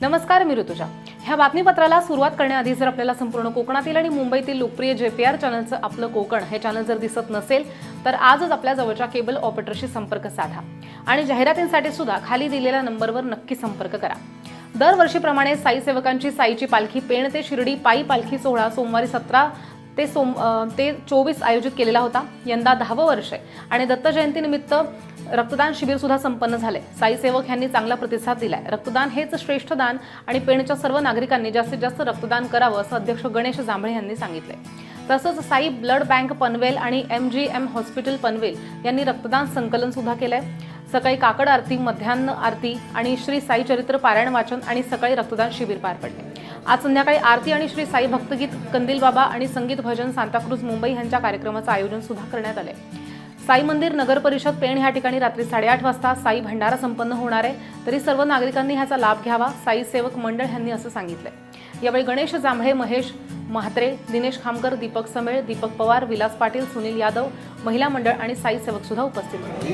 नमस्कार मी ऋतुजा. ह्या बातमीपत्राला सुरुवात करण्याआधी जर आपल्याला संपूर्ण कोकणातील आणि मुंबईतील लोकप्रिय जे पी आर चॅनलचं आपलं कोकण हे चॅनल जर दिसत नसेल तर आजच आपल्या जवळच्या केबल ऑपरेटरशी संपर्क साधा. आणि जाहिरातींसाठी सुद्धा खाली दिलेल्या नंबरवर नक्की संपर्क करा. दरवर्षीप्रमाणे साई सेवकांची साईची पालखी पेण ते शिर्डी पायी पालखी सोहळा सोमवारी सतरा ते सोम ते चोवीस आयोजित केलेला होता. यंदा दहावं वर्ष आहे. आणि दत्त जयंतीनिमित्त रक्तदान शिबिर सुद्धा संपन्न झाले साई सेवक यांनी चांगला प्रतिसाद दिलाय. रक्तदान हेच श्रेष्ठ दान आणि पेणच्या सर्व नागरिकांनी जास्तीत जास्त रक्तदान करावं असं अध्यक्ष गणेश जांभळे यांनी सांगितले तसंच साई ब्लड बँक पनवेल आणि M G M hospital Panvel यांनी रक्तदान संकलन सुद्धा केलंय. सकाळी काकड आरती मध्यान्ह आरती आणि श्री साई चरित्र पारायण वाचन आणि सकाळी रक्तदान शिबिर पार पडले. आज संध्याकाळी आरती आणि श्री साई भक्तगीत कंदील बाबा आणि संगीत भजन सांताक्रूज मुंबई यांच्या कार्यक्रमाचं आयोजन सुद्धा करण्यात आले साई मंदिर नगर परिषद पेण ह्या ठिकाणी रात्री साडेआठ वाजता साई भंडारा संपन्न होणार आहे. तरी सर्व नागरिकांनी ह्याचा लाभ घ्यावा साई सेवक मंडळ यांनी असं सांगितलंय. यावेळी गणेश जांभळे महेश म्हात्रे दिनेश खामकर दीपक समेळ दीपक पवार विलास पाटील सुनील यादव महिला मंडळ आणि साई सेवक सुद्धा उपस्थित होते.